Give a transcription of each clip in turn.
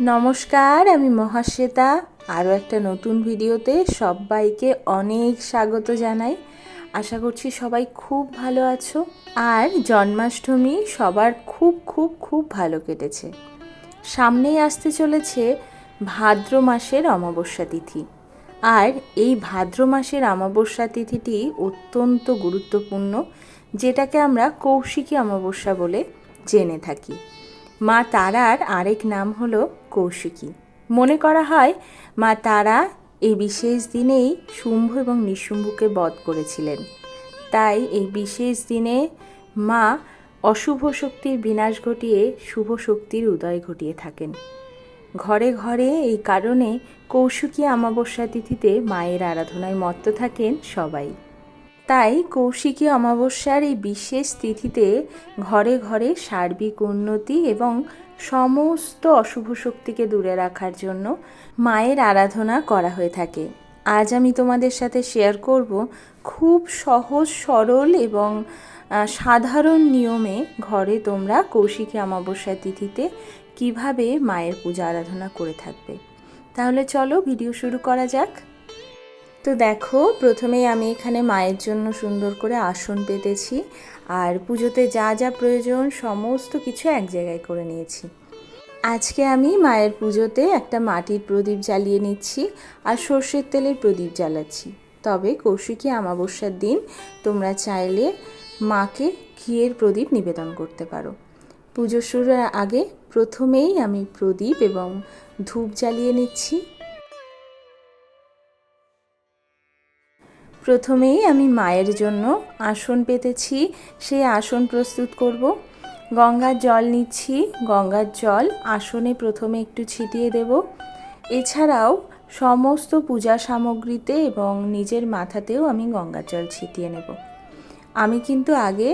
নমস্কার, আমি মহাশ্বেতা। আরও একটা নতুন ভিডিওতে সবাইকে অনেক স্বাগত জানাই। আশা করছি সবাই খুব ভালো আছো। আর জন্মাষ্টমী সবার খুব খুব খুব ভালো কেটেছে। সামনেই আসতে চলেছে ভাদ্র মাসের অমাবস্যা তিথি। আর এই ভাদ্র মাসের অমাবস্যা তিথিটি অত্যন্ত গুরুত্বপূর্ণ, যেটাকে আমরা কৌশিকী অমাবস্যা বলে জেনে থাকি। মা তারার আরেক নাম হলো কৌশিকী। মনে করা হয়, মা তারা এই বিশেষ দিনেই শুম্ভ এবং নিঃশুম্ভকে বধ করেছিলেন। তাই এই বিশেষ দিনে মা অশুভ শক্তির বিনাশ ঘটিয়ে শুভ শক্তির উদয় ঘটিয়ে থাকেন। ঘরে ঘরে এই কারণে কৌশিকী অমাবস্যা তিথিতে মায়ের আরাধনায় মত্ত থাকেন সবাই। তাই কৌশিকী অমাবস্যার এই বিশেষ তিথিতে ঘরে ঘরে সার্বিক উন্নতি এবং সমস্ত অশুভ শক্তিকে দূরে রাখার জন্য মায়ের আরাধনা করা হয়ে থাকে। আজ আমি তোমাদের সাথে শেয়ার করব খুব সহজ, সরল এবং সাধারণ নিয়মে ঘরে তোমরা কৌশিকী অমাবস্যা তিথিতে কীভাবে মায়ের পূজা আরাধনা করে থাকবে। তাহলে চলো ভিডিও শুরু করা যাক। তো দেখো, প্রথমেই আমি এখানে মায়ের জন্য সুন্দর করে আসন পেতেছি আর পুজোতে যা যা প্রয়োজন সমস্ত কিছু এক জায়গায় করে নিয়েছি। আজকে আমি মায়ের পুজোতে একটা মাটির প্রদীপ জ্বালিয়ে নিচ্ছি আর সর্ষের তেলের প্রদীপ জ্বালাচ্ছি। তবে কৌশিকী অমাবস্যার দিন তোমরা চাইলে মাকে ঘিয়ের প্রদীপ নিবেদন করতে পারো। পুজো শুরুর আগে প্রথমেই আমি প্রদীপ এবং ধূপ জ্বালিয়ে নিচ্ছি। প্রথমেই আমি মায়ের জন্য আসন পেতেছি, সেই আসন প্রস্তুত করব। গঙ্গার জল নিচ্ছি, গঙ্গার জল আসনে প্রথমে একটু ছিটিয়ে দেব। এছাড়াও সমস্ত পূজা সামগ্রীতে এবং নিজের মাথাতেও আমি গঙ্গার জল ছিটিয়ে নেব। আমি কিন্তু আগে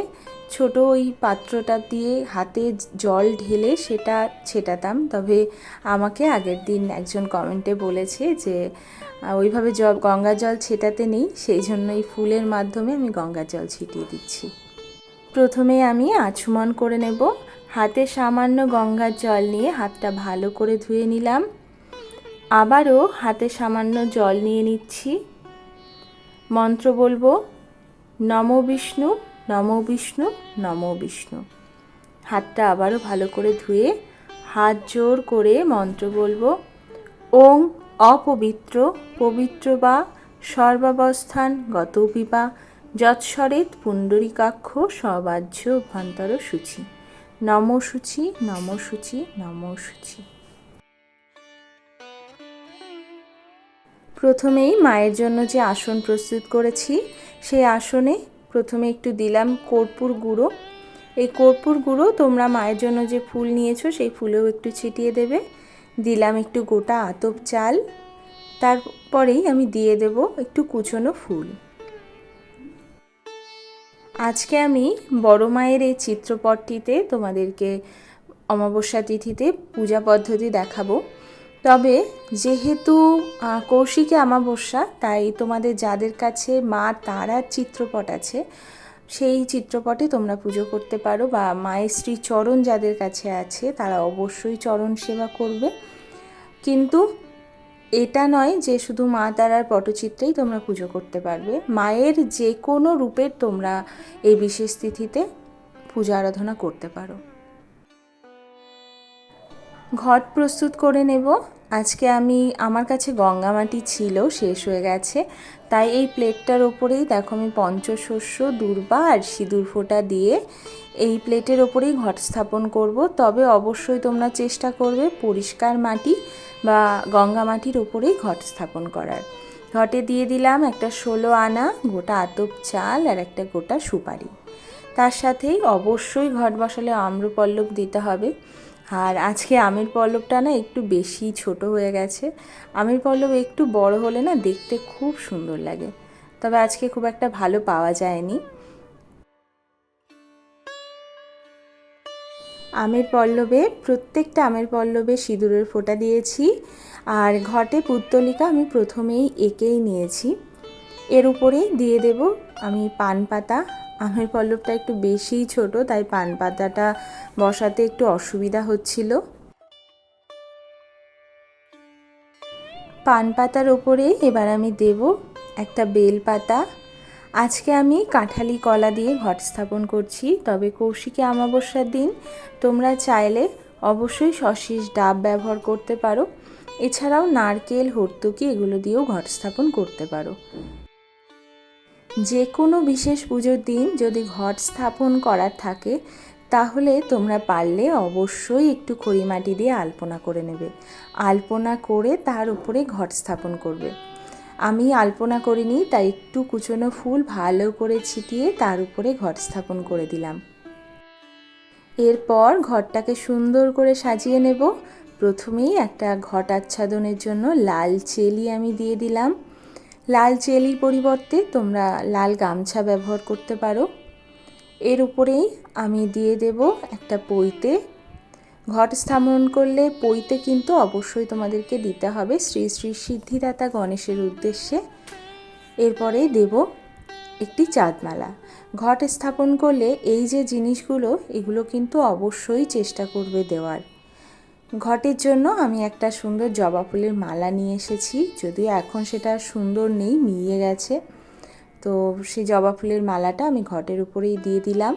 ছোট ওই পাত্রটা দিয়ে হাতে জল ঢেলে সেটা ছেটাতাম। তবে আমাকে আগের দিন একজন কমেন্টে বলেছে যে ওইভাবে জল, গঙ্গার জল ছেটাতে নেই, সেই জন্য এই ফুলের মাধ্যমে আমি গঙ্গার জল ছিটিয়ে দিচ্ছি। প্রথমে আমি আচমন করে নেব। হাতে সামান্য গঙ্গার জল নিয়ে হাতটা ভালো করে ধুয়ে নিলাম। আবারও হাতে সামান্য জল নিয়ে নিচ্ছি। মন্ত্র বলব নম বিষ্ণু নম বিষ্ণু নম বিষ্ণু। হাতটা আবারও ভালো করে ধুয়ে হাত জোর করে মন্ত্র বলব। ওং অপবিত্র, পবিত্র বা সর্বাবস্থান গত বিবা যৎসরেত পুণ্ডরিকাক্ষ সবাহ্য অভ্যন্তর সূচি। নম সূচি নম সূচি নম সূচি। প্রথমেই মায়ের জন্য যে আসন প্রস্তুত করেছি সেই আসনে প্রথমে একটু দিলাম কর্পূর গুঁড়ো। এই কর্পূর গুঁড়ো তোমরা মায়ের জন্য যে ফুল নিয়েছো সেই ফুলেও একটু ছিটিয়ে দেবে। দিলাম একটু গোটা আতপ চাল। তারপরেই আমি দিয়ে দেব একটু কুচনো ফুল। আজকে আমি বড় মায়ের এই চিত্রপটটিতে তোমাদেরকে অমাবস্যা তিথিতে পূজা পদ্ধতি দেখাবো। তবে যেহেতু কৌশিকী অমাবস্যা, তাই তোমাদের যাদের কাছে মা তারার চিত্রপট আছে, সেই চিত্রপটে তোমরা পুজো করতে পারো বা মায়ের শ্রী চরণ যাদের কাছে আছে, তারা অবশ্যই চরণ সেবা করবে। কিন্তু এটা নয় যে শুধু মা তারার পটচিত্রেই তোমরা পুজো করতে পারবে। মায়ের যে কোনো রূপের তোমরা এই বিশেষ তিথিতে পূজা আরাধনা করতে পারো। ঘট প্রস্তুত করে নেব। আজকে আমি, আমার কাছে গঙ্গা মাটি ছিল, শেষ হয়ে গেছে। তাই এই প্লেটটার ওপরেই দেখো আমি পঞ্চশস্য, দূর্বা আর সিঁদুর ফোঁটা দিয়ে এই প্লেটের ওপরেই ঘট স্থাপন করব। তবে অবশ্যই তোমরা চেষ্টা করবে পরিষ্কার মাটি বা গঙ্গা মাটির ওপরেই ঘট স্থাপন করার। ঘটে দিয়ে দিলাম একটা ষোলো আনা, গোটা আতপ চাল আর একটা গোটা সুপারি। তার সাথেই অবশ্যই ঘট বসালে আম্রপল্লব দিতে হবে। আর আজকে আমের পল্লবটা না একটু বেশি ছোট হয়ে গেছে। আমের পল্লব একটু বড় হলে না দেখতে খুব সুন্দর লাগে। তবে আজকে খুব একটা ভালো পাওয়া যায়নি। আমের পল্লবে, প্রত্যেকটা আমের পল্লবে সিঁদুরের ফোঁটা দিয়েছি। আর ঘটে পুত্তলিকা আমি প্রথমেই এঁকেই নিয়েছি। এর উপরেই দিয়ে দেব আমি পান পাতা। আমের পল্লবটা একটু বেশিই ছোট, তাই পান পাতাটা বসাতে একটু অসুবিধা হচ্ছিল। পান পাতার ওপরে এবার আমি দেব একটা বেল পাতা। আজকে আমি কাঁঠালি কলা দিয়ে ঘট স্থাপন করছি, তবে কৌশিকী আমাবস্যার দিন তোমরা চাইলে অবশ্যই সশিস ডাব ব্যবহার করতে পারো। এছাড়াও নারকেল, হর্তুকি এগুলো দিয়েও ঘট স্থাপন করতে পারো। যে কোনো বিশেষ পুজোর দিন যদি ঘট স্থাপন করার থাকে, তাহলে তোমরা পারলে অবশ্যই একটু খড়ি মাটি দিয়ে আলপনা করে নেবে। আলপনা করে তার উপরে ঘট স্থাপন করবে। আমি আলপনা করিনি, তাই একটু কুচনো ফুল ভালো করে ছিটিয়ে তার উপরে ঘট স্থাপন করে দিলাম। এরপর ঘরটাকে সুন্দর করে সাজিয়ে নেব। প্রথমেই একটা ঘট আচ্ছাদনের জন্য লাল চেলি আমি দিয়ে দিলাম। লাল চেলির পরিবর্তে তোমরা লাল গামছা ব্যবহার করতে পারো। এর উপরেই আমি দিয়ে দেব একটা পইতে। ঘট স্থাপন করলে পইতে কিন্তু অবশ্যই তোমাদেরকে দিতে হবে শ্রী শ্রী সিদ্ধিদাতা গণেশের উদ্দেশ্যে। এরপরে দেব একটি চাঁদমালা। ঘট স্থাপন করলে এই যে জিনিসগুলো, এগুলো কিন্তু অবশ্যই চেষ্টা করবে দেওয়ার। ঘটের জন্য আমি একটা সুন্দর জবা ফুলের মালা নিয়ে এসেছি। যদিও এখন সেটা সুন্দর নেই, মিলিয়ে গেছে। তো সেই জবা ফুলের মালাটা আমি ঘটের উপরেই দিয়ে দিলাম।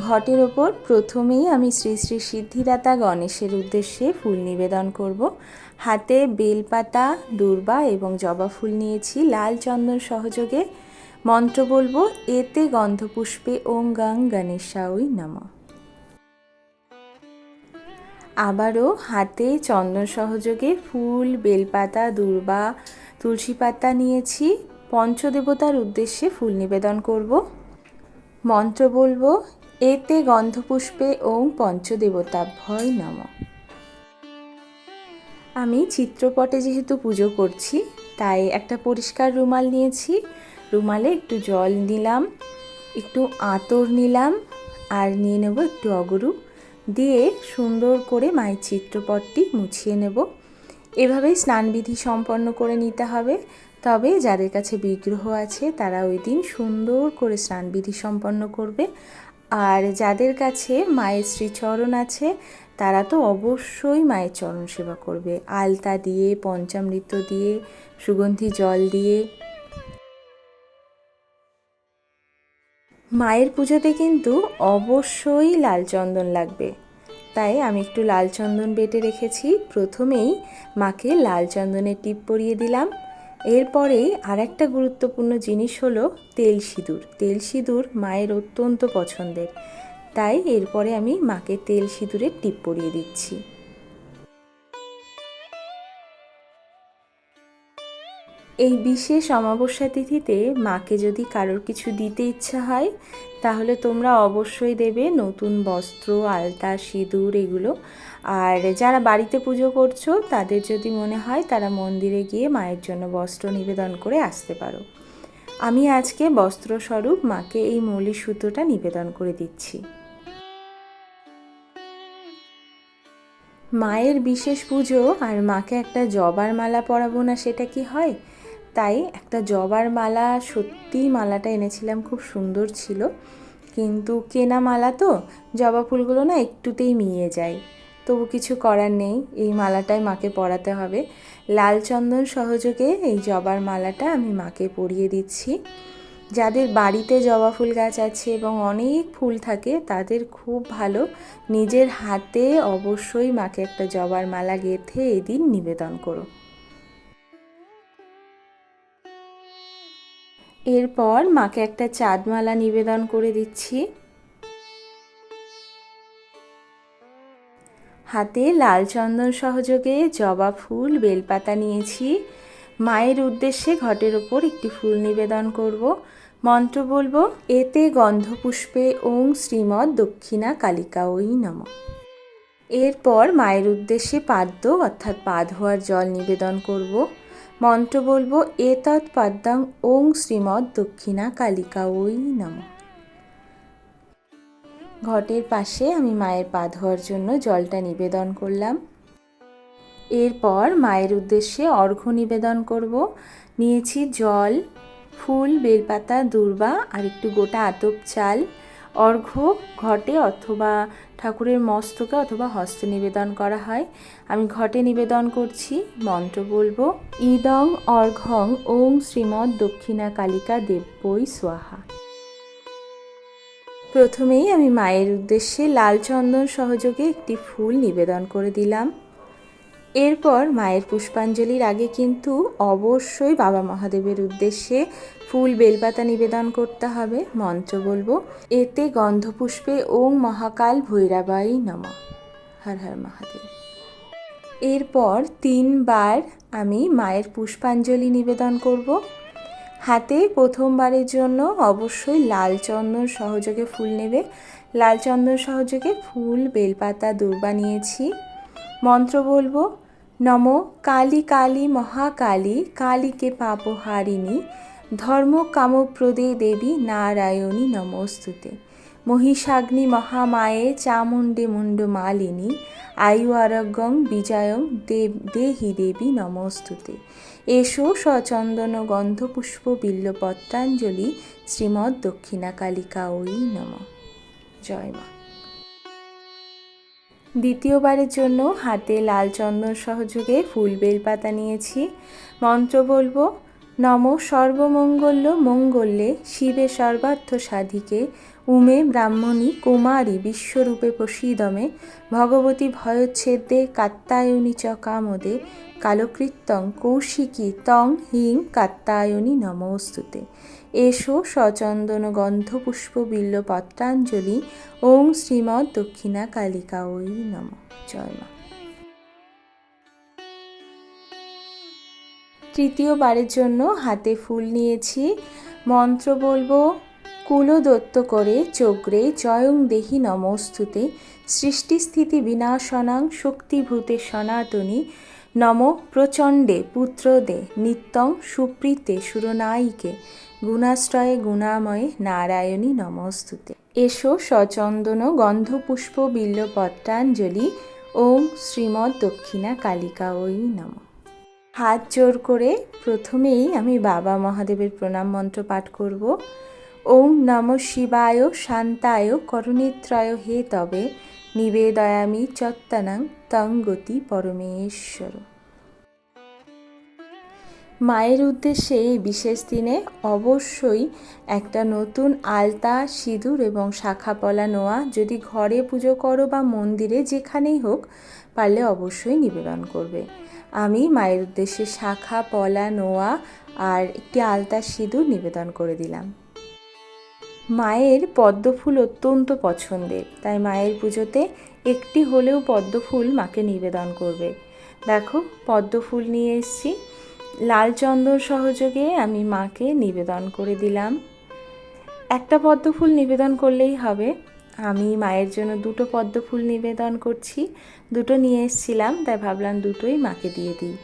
ঘটের ওপর প্রথমেই আমি শ্রী শ্রী সিদ্ধিদাতা গণেশের উদ্দেশ্যে ফুল নিবেদন করব। হাতে বেলপাতা, দুর্বা এবং জবা ফুল নিয়েছি। লাল চন্দন সহযোগে মন্ত্র বলব, এতে গন্ধপুষ্পে ওং গাং গণেশাউই নামা। আবারও হাতে চন্দন সহযোগে ফুল, বেলপাতা, দুর্বা, তুলসী পাতা নিয়েছি। পঞ্চদেবতার উদ্দেশ্যে ফুল নিবেদন করব। মন্ত্র বলব, এতে গন্ধপুষ্পে ওং পঞ্চদেবতা ভয় নম। আমি চিত্রপটে যেহেতু পুজো করছি, তাই একটা পরিষ্কার রুমাল নিয়েছি। রুমালে একটু জল নিলাম, একটু আতর নিলাম, আর নিয়ে নেব একটু অগরু। দিয়ে সুন্দর করে মায়ের চিত্রপটটি মুছিয়ে নেব। এভাবেই স্নানবিধি সম্পন্ন করে নিতে হবে। তবে যাদের কাছে বিগ্রহ আছে, তারা ওই দিন সুন্দর করে স্নানবিধি সম্পন্ন করবে। আর যাদের কাছে মায়ের শ্রীচরণ আছে, তারা তো অবশ্যই মায়ের চরণ সেবা করবে। আলতা দিয়ে, পঞ্চামৃত দিয়ে, সুগন্ধি জল দিয়ে মায়ের পুজোতে কিন্তু অবশ্যই লাল চন্দন লাগবে। তাই আমি একটু লাল চন্দন বেটে রেখেছি। প্রথমেই মাকে লাল চন্দনের টিপ পরিয়ে দিলাম। এরপরেই আর একটা গুরুত্বপূর্ণ জিনিস হলো তেল সিঁদুর। তেল সিঁদুর মায়ের অত্যন্ত পছন্দের। তাই এরপরে আমি মাকে তেল সিঁদুরের টিপ পরিয়ে দিচ্ছি। এই বিশেষ অমাবস্যা তিথিতে মাকে যদি কারোর কিছু দিতে ইচ্ছা হয়, তাহলে তোমরা অবশ্যই দেবে নতুন বস্ত্র, আলতা, সিঁদুর এগুলো। আর যারা বাড়িতে পুজো করছ, তাদের যদি মনে হয় তারা মন্দিরে গিয়ে মায়ের জন্য বস্ত্র নিবেদন করে আসতে পারো। আমি আজকে বস্ত্রস্বরূপ মাকে এই মৌলি সুতোটা নিবেদন করে দিচ্ছি। মায়ের বিশেষ পুজো আর মাকে একটা জবার মালা পরাবো না, সেটা কি হয়? তাই একটা জবার মালা সত্যিই মালাটা এনেছিলাম, খুব সুন্দর ছিল। কিন্তু কেনা মালা তো, জবা ফুলগুলো না একটুতেই মিয়ে যায়। তবু কিছু করার নেই, এই মালাটাই মাকে পরাতে হবে। লাল চন্দন সহযোগে এই জবার মালাটা আমি মাকে পরিয়ে দিচ্ছি। যাদের বাড়িতে জবা ফুল গাছ আছে এবং অনেক ফুল থাকে, তাদের খুব ভালো। নিজের হাতে অবশ্যই মাকে একটা জবার মালা গেঁথে এদিন নিবেদন করো। এরপর মাকে একটা চাঁদমালা নিবেদন করে দিচ্ছি। হাতে লাল চন্দন সহযোগে জবা ফুল, বেলপাতা নিয়েছি। মায়ের উদ্দেশ্যে ঘটের ওপর একটি ফুল নিবেদন করব। মন্ত্র বলব, এতে গন্ধপুষ্পে ওং শ্রীমৎ দক্ষিণা কালিকা ওই নম। এরপর মায়ের উদ্দেশ্যে পাদ্য, অর্থাৎ পা ধোয়ার জল নিবেদন করব। মন্ত্র বলব, এতৎ পাদ্যাং ওং শ্রীমৎ দক্ষিণা কালিকা ওই নম। ঘটের পাশে আমি মায়ের পা ধোয়ার জন্য জলটা নিবেদন করলাম। এরপর মায়ের উদ্দেশ্যে অর্ঘ্য নিবেদন করব। নিয়েছি জল, ফুল, বেলপাতা, দূর্বা আর একটু গোটা আতপ চাল। অর্ঘ্য ঘটে অথবা ঠাকুরের মস্তকে অথবা হস্তে নিবেদন করা হয়। আমি ঘটে নিবেদন করছি, মন্ত্র বলব, ইদং অর্ঘং ওং শ্রীমৎ দক্ষিণা কালিকা দেব্যই সোহা প্রথমেই আমি মায়ের উদ্দেশ্যে লাল চন্দন সহযোগে একটি ফুল নিবেদন করে দিলাম। এরপর মায়ের পুষ্পাঞ্জলির আগে কিন্তু অবশ্যই বাবা মহাদেবের উদ্দেশ্যে ফুল বেলপাতা নিবেদন করতে হবে, মন্ত্র বলব। এতে গন্ধপুষ্পে ওং মহাকাল ভৈরাবাই নম। হর হর মহাদেব। এরপর তিনবার আমি মায়ের পুষ্পাঞ্জলি নিবেদন করব। হাতে প্রথমবারের জন্য অবশ্যই লাল চন্দন সহযোগে ফুল নেবে। লাল চন্দন সহযোগে ফুল, বেলপাতা, দুর্বা নিয়েছি। মন্ত্র বলব নম কালী কালী মহাকালী কালীকে পাপহারিণী ধর্ম কামপ্রদে দেবী নারায়ণী নমস্তুতে। মহিষাগ্নি মহামায়ে চামুণ্ডে মুণ্ড মালিনী, আয়ু আরোগ্যং বিজয়ং দেব, দেহি দেবী নমস্তুতে। এসো সচন্দন গন্ধপুষ্প বিল্লপত্রাঞ্জলি শ্রীমৎ দক্ষিণা কালিকা ওই নম। জয় মা। দ্বিতীয়বারের জন্য হাতে লাল চন্দন সহযোগে ফুল বেলপাতা নিয়েছি। মন্ত্র বলব, নম সর্বমঙ্গল্য মঙ্গল্যে শিবে সর্বার্থ সাধিকে, উমে ব্রাহ্মণী কুমারী বিশ্বরূপে প্রসীদমে, ভগবতী ভয়চ্ছেদে কাত্তায়নী চ কামদে, কালকৃত্যং কৌশিকী তং হিং কাত্তায়নী নমস্তুতে। এসো সচন্দন গন্ধপুষ্প বিল্ল পত্রাঞ্জলি ওং শ্রীমৎ দক্ষিণা কালিকা ওই নম। জয় মা। তৃতীয়বারের জন্য হাতে ফুল নিয়েছি। মন্ত্র বলব, কুলদত্ত করে চোগ্রে জয়ং দেহি নমস্তুতে, সৃষ্টিস্থিতি বিনাশনাং শক্তিভূতে সনাতনী, নম প্রচণ্ডে পুত্রদে, নিত্যং সুপ্রীতে সুরনায়িকে। গুণাশ্রয়ে গুণাময়ে নারায়ণী নমস্তুতে। এসো সচন্দন গন্ধপুষ্প বিল্লপত্রাঞ্জলি, ওম শ্রীমৎ দক্ষিণা কালিকা ওই নম। হাত জোর করে প্রথমেই আমি বাবা মহাদেবের প্রণাম মন্ত্র পাঠ করব। ওম নম শিবায় শান্তায় করুণেত্রয় হে তবে, নিবেদয়ামি চত্তানাং তং গতি পরমেশ্বর। মায়ের উদ্দেশ্যে এই বিশেষ দিনে অবশ্যই একটা নতুন আলতা, সিঁদুর এবং শাখা পলা নোয়া। যদি ঘরে পুজো করো বা মন্দিরে যেখানেই হোক, পারলে অবশ্যই নিবেদন করবে। আমি মায়ের উদ্দেশ্যে শাখা পলা নোয়া আর একটি আলতা, সিঁদুর নিবেদন করে দিলাম। মায়ের পদ্মফুল অত্যন্ত পছন্দের, তাই মায়ের পুজোতে একটি হলেও পদ্মফুল মাকে নিবেদন করবে। দেখো, পদ্মফুল নিয়ে এসছি। লাল চন্দন সহযোগে আমি মাকে নিবেদন করে দিলাম। একটা পদ্মফুল নিবেদন করলেই হবে। আমি মায়ের জন্য দুটো পদ্মফুল নিবেদন করছি। দুটো নিয়ে এসেছিলাম, তাই ভাবলাম দুটোই মাকে দিয়ে দিই।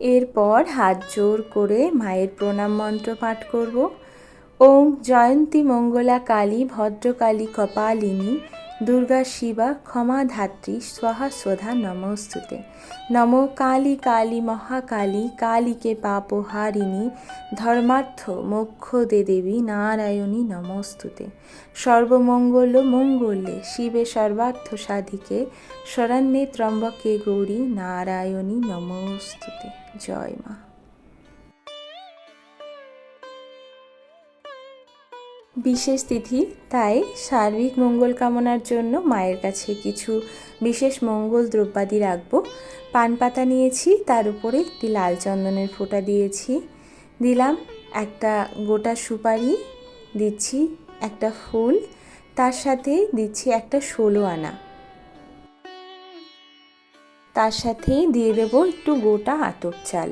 এরপর হাত জোর করে মায়ের প্রণাম মন্ত্র পাঠ করব। ওম জয়ন্তী মঙ্গলা কালী ভদ্রকালী কপালিনী দুর্গা শিবা ক্ষমা ধাত্রী স্বাহা স্বধা নমস্তুতে নম কালী কালী মহাকালী কালীকে পাপহারিণী ধর্মার্থ মোক্ষ দে দেবী নারায়ণী নমস্তুতে সর্বমঙ্গল মঙ্গলে শিবে সর্বার্থ সাধিকে শরণ্যে ত্রম্বকে গৌরী নারায়ণী নমস্তুতে জয় মা। বিশেষ তিথি, তাই সার্বিক মঙ্গল কামনার জন্য মায়ের কাছে কিছু বিশেষ মঙ্গল দ্রব্যাদি রাখব। পান পাতা নিয়েছি, তার উপরে একটি লাল চন্দনের ফোঁটা দিয়েছি। দিলাম একটা গোটা সুপারি, দিচ্ছি একটা ফুল, তার সাথে দিচ্ছি একটা ষোলো আনা। তার সাথেই দিয়ে দেবো একটু গোটা আতপ চাল।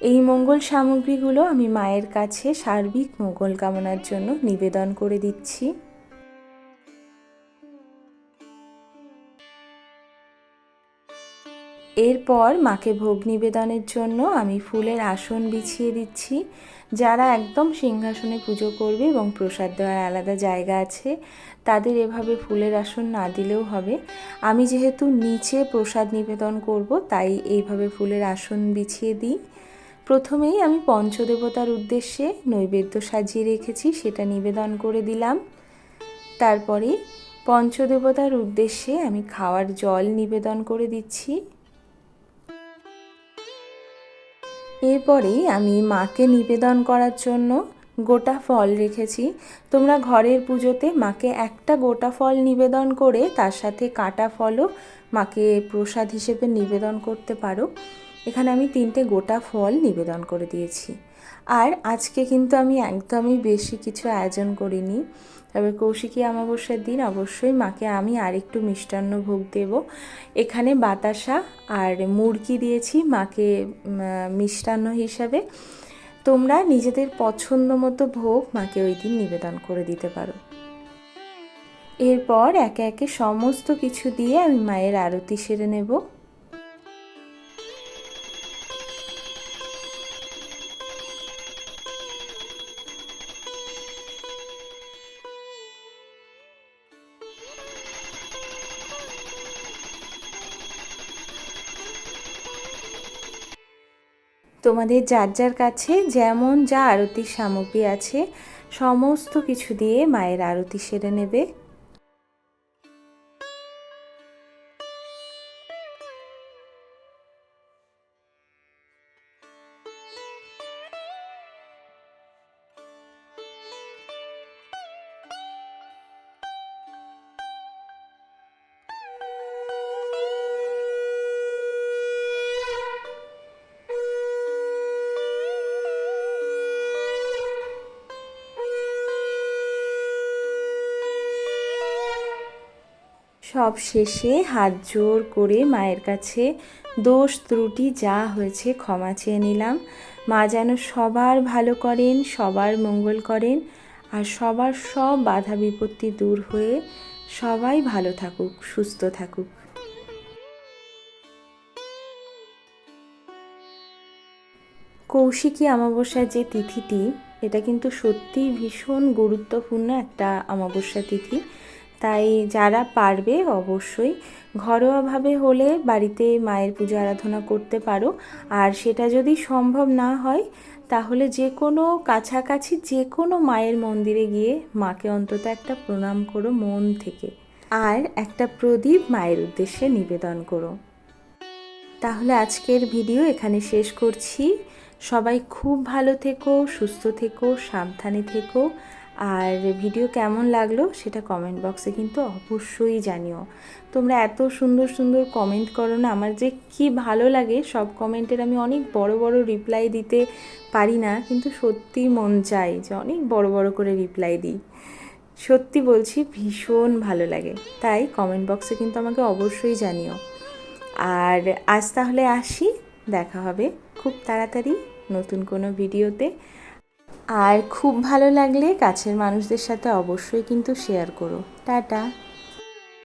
এই মঙ্গল সামগ্রীগুলো আমি মায়ের কাছে সার্বিক মঙ্গল কামনার জন্য নিবেদন করে দিচ্ছি। এরপর মাকে ভোগ নিবেদনের জন্য আমি ফুলের আসন বিছিয়ে দিচ্ছি, যারা একদম সিংহাসনে পুজো করবে এবং প্রসাদ দেওয়ার আলাদা জায়গা আছে, তাদের এভাবে ফুলের আসন না দিলেও হবে। আমি যেহেতু নিচে প্রসাদ নিবেদন করব, তাই এইভাবে ফুলের আসন বিছিয়ে দিই। প্রথমেই আমি পঞ্চদেবতার উদ্দেশ্যে নৈবেদ্য সাজিয়ে রেখেছি, সেটা নিবেদন করে দিলাম। তারপরে পঞ্চদেবতার উদ্দেশ্যে আমি খাওয়ার জল নিবেদন করে দিচ্ছি। এরপরেই আমি মাকে নিবেদন করার জন্য গোটা ফল রেখেছি। তোমরা ঘরের পুজোতে মাকে একটা গোটা ফল নিবেদন করে, তার সাথে কাটা ফলও মাকে প্রসাদ হিসেবে নিবেদন করতে পারো। এখানে আমি তিনটে গোটা ফল নিবেদন করে দিয়েছি। আর আজকে কিন্তু আমি একদমই বেশি কিছু আয়োজন করিনি। তবে কৌশিকী অমাবস্যার দিন অবশ্যই মাকে আমি আরেকটু মিষ্টান্ন ভোগ দেব। এখানে বাতাসা আর মুরগি দিয়েছি মাকে মিষ্টান্ন হিসাবে। তোমরা নিজেদের পছন্দ মতো ভোগ মাকে ওই দিন নিবেদন করে দিতে পারো। এরপর একে একে সমস্ত কিছু দিয়ে আমি মায়ের আরতি সেরে নেব। তোমাদের যার যার কাছে যেমন যা আরতির সামগ্রী আছে, সমস্ত কিছু দিয়ে মায়ের আরতি সেরে নেবে। সব শেষে হাত জোর করে মায়ের কাছে দোষ ত্রুটি যা হয়েছে ক্ষমা চেয়ে নিলাম। মা যেন সবার ভালো করেন, সবার মঙ্গল করেন আর সবার সব বাধা বিপত্তি দূর হয়ে সবাই ভালো থাকুক, সুস্থ থাকুক। কৌশিকী অমাবস্যার যে তিথিটি, এটা কিন্তু সত্যিই ভীষণ গুরুত্বপূর্ণ একটা অমাবস্যা তিথি। তাই যারা পারবে অবশ্যই ঘরোয়াভাবে হলে বাড়িতে মায়ের পূজা আরাধনা করতে পারো। আর সেটা যদি সম্ভব না হয়, তাহলে যে কোনো কাছাকাছি যে কোনো মায়ের মন্দিরে গিয়ে মাকে অন্তত একটা প্রণাম করো মন থেকে। আর একটা প্রদীপ মায়ের উদ্দেশ্যে নিবেদন করো। তাহলে আজকের ভিডিও এখানে শেষ করছি। সবাই খুব ভালো থেকো, সুস্থ থেকো, সাবধানে থেকো। আর ভিডিও কেমন লাগল সেটা কমেন্ট বক্সে কিন্তু অবশ্যই জানিও। তোমরা এত সুন্দর সুন্দর কমেন্ট করো না, আমার যে কি ভালো লাগে, সব কমেন্টের আমি অনেক বড় বড় রিপ্লাই দিতে পারি না, কিন্তু সত্যি মন চাই যে অনেক বড় বড় করে রিপ্লাই দিই। সত্যি বলছি, ভীষণ ভালো লাগে। তাই কমেন্ট বক্সে কিন্তু আমাকে অবশ্যই জানিও। আর আজ তাহলে আসি। দেখা হবে খুব তাড়াতাড়ি নতুন কোনো ভিডিওতে। আর খুব ভালো লাগলে কাছের মানুষদের সাথে অবশ্যই কিন্তু শেয়ার করো। টাটা।